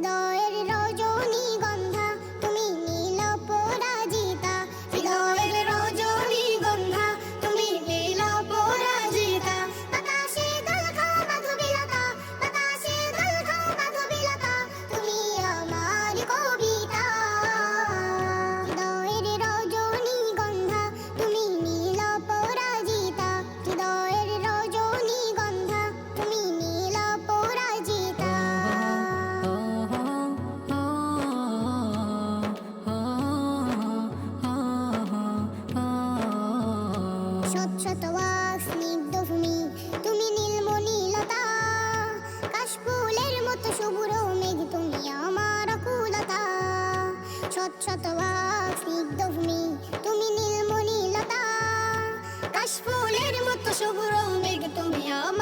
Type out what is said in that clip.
হৃদয়ের শত শত তুমি স্নিগ্ধ তুমি নীলমণিলতা কাশফুলের মতো সবুর মেঘ, তুমি আমার কুলতা শত শত ওয়াক স্নিগ্ধ তুমি নীলমণিলতা কাশফুলের মতো সবুর মেঘ, তুমি আমার